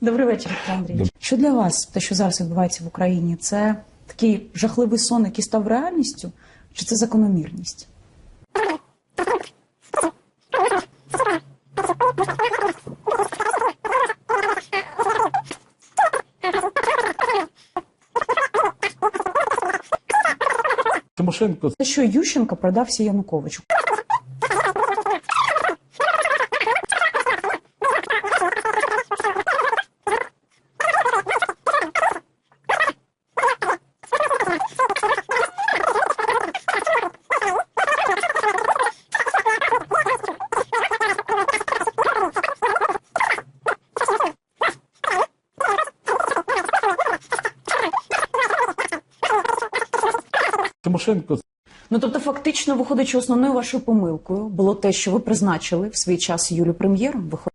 Добрий вечір, Андрійович. Що для вас те, що зараз відбувається в Україні, це такий жахливий сон, який став реальністю, чи це закономірність? Тимошенко Те, що Ющенко продався Януковичу. Тимошенко Ну тобто, фактично, виходить, що основною вашою помилкою було те, що ви призначили в свій час Юлю прем'єром. Виходить.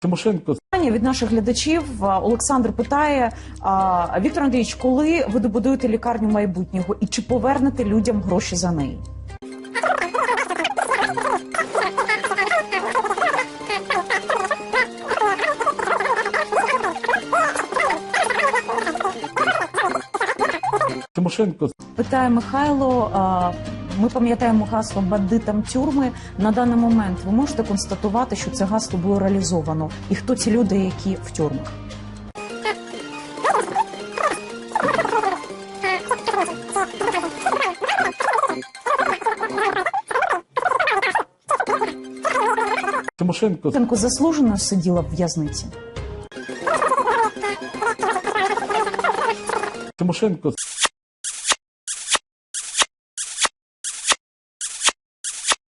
Тимошенко Питання від наших глядачів Олександр питає: Віктор Андрійович, коли ви добудуєте лікарню майбутнього і чи повернете людям гроші за неї? Тимошенко Питає Михайло. Ми пам'ятаємо гасло бандитам тюрми. На даний момент ви можете констатувати, що це гасло було реалізовано, і хто ці люди, які в тюрмах? Тимошенко заслужено сиділа в в'язниці. Тимошенко